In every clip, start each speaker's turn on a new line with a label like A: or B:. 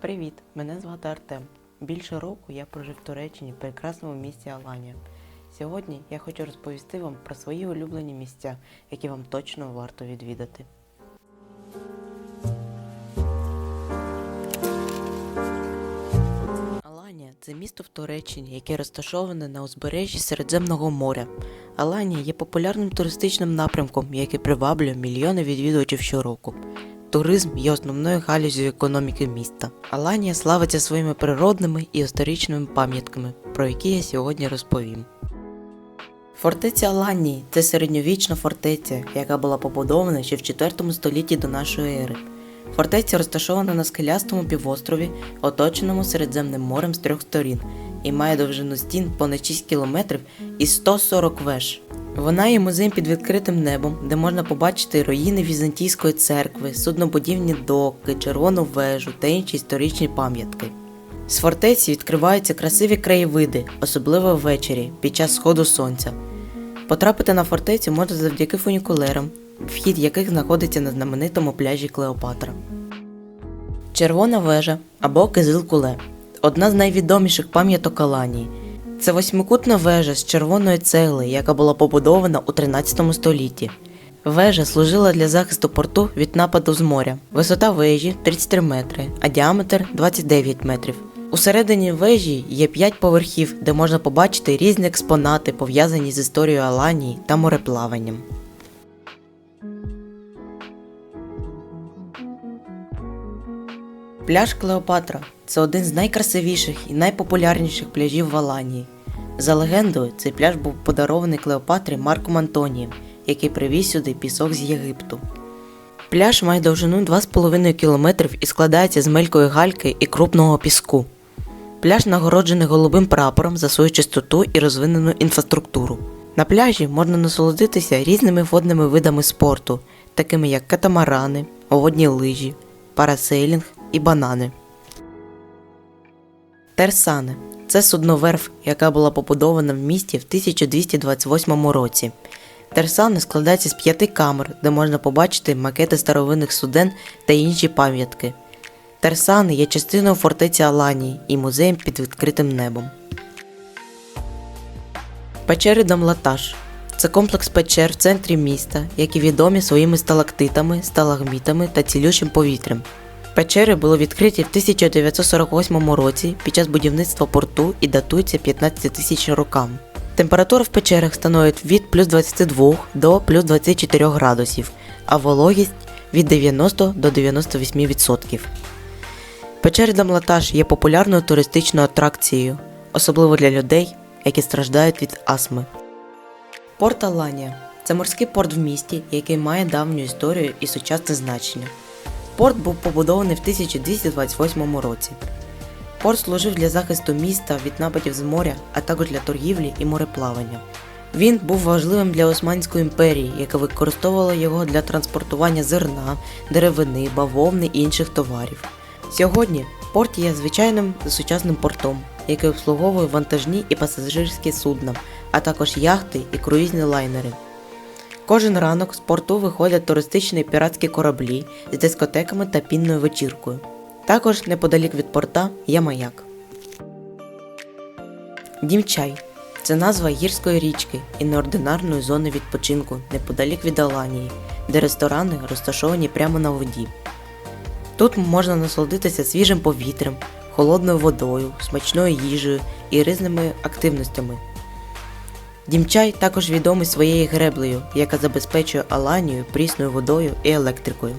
A: Привіт, мене звати Артем. Більше року я прожив в Туреччині в прекрасному місті Аланія. Сьогодні я хочу розповісти вам про свої улюблені місця, які вам точно варто відвідати. Аланія це місто в Туреччині, яке розташоване на узбережжі Середземного моря. Аланія є популярним туристичним напрямком, який приваблює мільйони відвідувачів щороку. Туризм є основною галузю економіки міста. Аланія славиться своїми природними і історичними пам'ятками, про які я сьогодні розповім. Фортеця Аланії це середньовічна фортеця, яка була побудована ще в 4 столітті до нашої ери. Фортеця розташована на скелястому півострові, оточеному Середземним морем з трьох сторін, і має довжину стін понад 6 кілометрів і 140 веж. Вона є музеєм під відкритим небом, де можна побачити руїни Візантійської церкви, суднобудівні доки, червону вежу та інші історичні пам'ятки. З фортеці відкриваються красиві краєвиди, особливо ввечері, під час сходу сонця. Потрапити на фортецю можна завдяки фунікулерам, вхід яких знаходиться на знаменитому пляжі Клеопатра. Червона вежа або кизил куле одна з найвідоміших пам'яток Аланії. Це восьмикутна вежа з червоної цегли, яка була побудована у 13 столітті. Вежа служила для захисту порту від нападу з моря. Висота вежі 33 метри, а діаметр 29 метрів. Усередині вежі є 5 поверхів, де можна побачити різні експонати, пов'язані з історією Аланії та мореплаванням. Пляж Клеопатра це один з найкрасивіших і найпопулярніших пляжів в Аланії. За легендою, цей пляж був подарований Клеопатрі Марком Антонієм, який привіз сюди пісок з Єгипту. Пляж має довжину 2,5 км і складається з мелької гальки і крупного піску. Пляж нагороджений голубим прапором за свою чистоту і розвинену інфраструктуру. На пляжі можна насолодитися різними водними видами спорту, такими як катамарани, водні лижі, парасейлінг і банани. Терсани це судноверф, яка була побудована в місті в 1228 році. Терсани складаються з п'яти камер, де можна побачити макети старовинних суден та інші пам'ятки. Терсани є частиною фортеці Аланії і музеєм під відкритим небом. Печери Дамлаташ це комплекс печер в центрі міста, які відомі своїми сталактитами, сталагмітами та цілющим повітрям. Печери були відкриті в 1948 році під час будівництва порту і датуються 15 тисяч роками. Температура в печерах становить від плюс 22 до плюс 24 градусів, а вологість від 90 до 98%. Печери Дамлаташ є популярною туристичною атракцією, особливо для людей, які страждають від астми. Порт Аланія це морський порт в місті, який має давню історію і сучасне значення. Порт був побудований в 1228 році. Порт служив для захисту міста від нападів з моря, а також для торгівлі і мореплавання. Він був важливим для Османської імперії, яка використовувала його для транспортування зерна, деревини, бавовни і інших товарів. Сьогодні порт є звичайним сучасним портом, який обслуговує вантажні і пасажирські судна, а також яхти і круїзні лайнери. Кожен ранок з порту виходять туристичні піратські кораблі з дискотеками та пінною вечіркою. Також неподалік від порта є маяк. Дімчай це назва гірської річки і неординарної зони відпочинку неподалік від Аланії, де ресторани розташовані прямо на воді. Тут можна насолодитися свіжим повітрям, холодною водою, смачною їжею і різними активностями. Дімчай також відомий своєю греблею, яка забезпечує Аланію прісною водою і електрикою.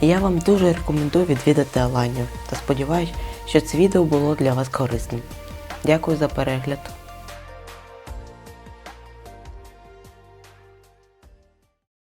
A: Я вам дуже рекомендую відвідати Аланію та сподіваюся, що це відео було для вас корисним. Дякую за перегляд.